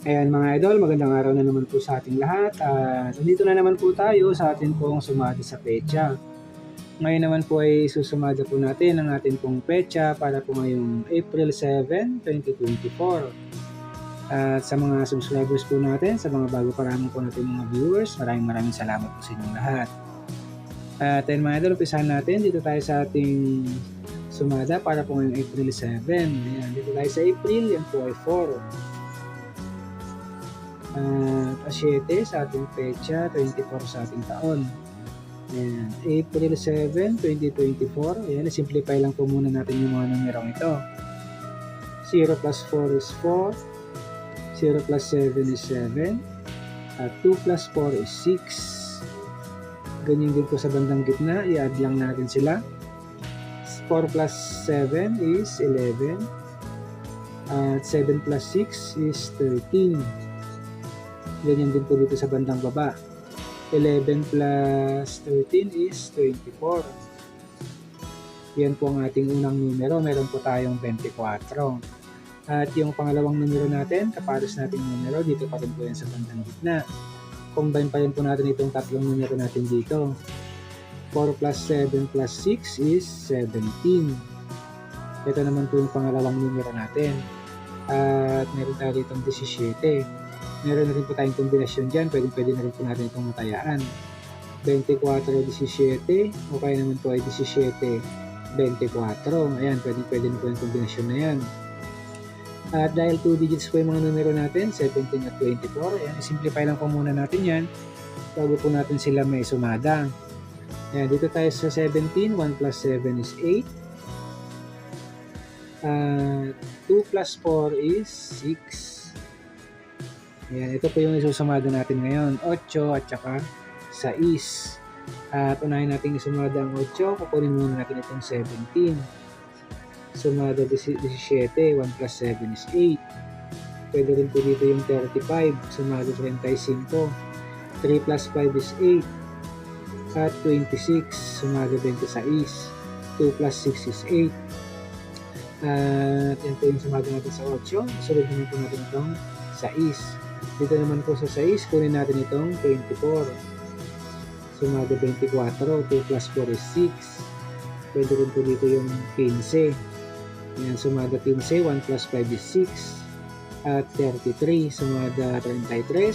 Ayan mga idol, magandang araw na naman po sa ating lahat. At nandito na naman po tayo sa atin pong sumada sa pecha. Ngayon naman po ay susumada po natin ang ating pong pecha para po ngayong April 7, 2024. At sa mga subscribers po natin, sa mga bago pa lamang po natin mga viewers, maraming maraming salamat po sa inyong lahat. At ayun mga idol, umpisahan natin. Dito tayo sa ating sumada para po ngayong April 7. Ayan, dito tayo sa April, yan po ay 4 at 7 sa ating pecha, 24 sa ating taon. Ayan. April 7, 2024. Ayan, simplify lang po muna natin yung mga numerong ito. 0 plus 4 is 4. 0 plus 7 is 7. At 2 plus 4 is 6. Ganyan din po sa bandang gitna. I-add lang natin sila. 4 plus 7 is 11. At 7 plus 6 is 13. Ganyan din po dito sa bandang baba. 11 plus 13 is 24. Yan po ang ating unang numero. Meron po tayong 24. At yung pangalawang numero natin, kapares nating numero, dito pa rin po yan sa bandang gitna. Combine pa rin po natin itong tatlong numero natin dito. 4 plus 7 plus 6 is 17. Ito naman po yung pangalawang numero natin. At meron tayo dito 17 meron na rin po tayong kombinasyon dyan. Pwede, pwede na rin po natin itong matayaan. 24-17 o kaya naman po ay 17-24. Ayan, pwede, pwede na po yung kombinasyon na yan. At dahil 2 digits po yung mga numero natin, 17 at 24, ayan, simplify lang po muna natin yan bago po natin sila may sumada. Ayan, dito tayo sa 17, 1 plus 7 is 8. Uh, 2 plus 4 is 6. Ayan, ito po yung isusumada natin ngayon. 8 at saka 6. At unahin natin isumada ang 8. Kukunin muna natin itong 17. Sumada 17. 1 plus 7 is 8. Pwede rin po dito yung 35. Sumada 35. 3 plus 5 is 8. At 26. Sumada 26. 2 plus 6 is 8. At yan po yung sumada natin sa 8. Sunod naman po natin itong 6. Dito naman po sa 6, kunin natin itong 24. Sumada 24, 2 plus 4 is 6. Pwede rin po dito yung 15. Ayan, sumada 15, 1 plus 5 is 6. At 33, sumada 33.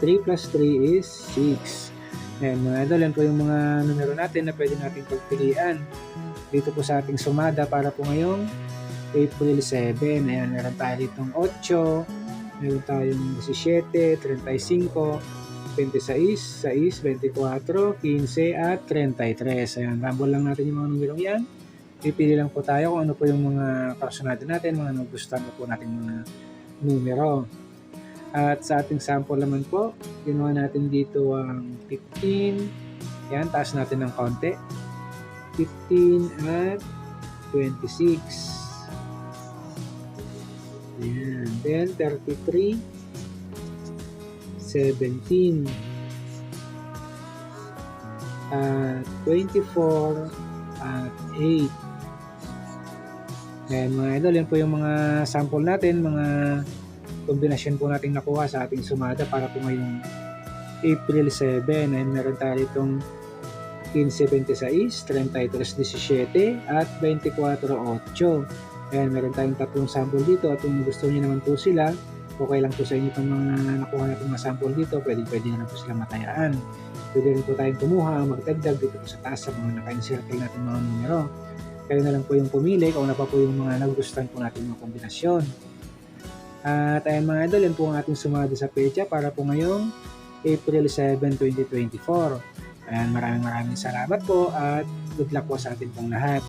3 plus 3 is 6. Ayan mga idol, yan po yung mga numero natin na pwede natin pagpilian. Dito po sa ating sumada para po ngayong April 7. Ayan, meron tayo ditong 8, meron tayong 17, 35, 26, 6, 24, 15, at 33. Ayan, rumble lang natin yung mga numerong yan. Pipili lang po tayo kung ano po yung mga personality natin, mga nagustuhan po natin mga numero. At sa ating sample naman po, ginawa natin dito ang 15. Yan, taas natin ng konti. 15 at 26. Ayan. Then, 33, 17, at 24, at 8. Ayan mga idol, yan po yung mga sample natin, mga kombinasyon po natin nakuha sa ating sumada para po ngayong April 7. Ayan, meron tayo itong 15.26, 33.17, at 24.8. Ayan, meron tayong tatlong sample dito at kung gusto niyo naman po sila, okay lang po sa inyo itong mga nakuha natin mga sample dito, pwede pwede na po sila matayaan. Pwede rin po tayong kumuha, magdagdag dito po sa taas sa mga naka-encircle natin mga numero. Kayo na lang po yung pumili kung ano pa po yung mga nagustuhan po natin mga kombinasyon. At ayan mga idol, yan po ang ating sumada sa pecha para po ngayong April 7, 2024. Ayan, maraming maraming salamat po at good luck po sa ating pong lahat.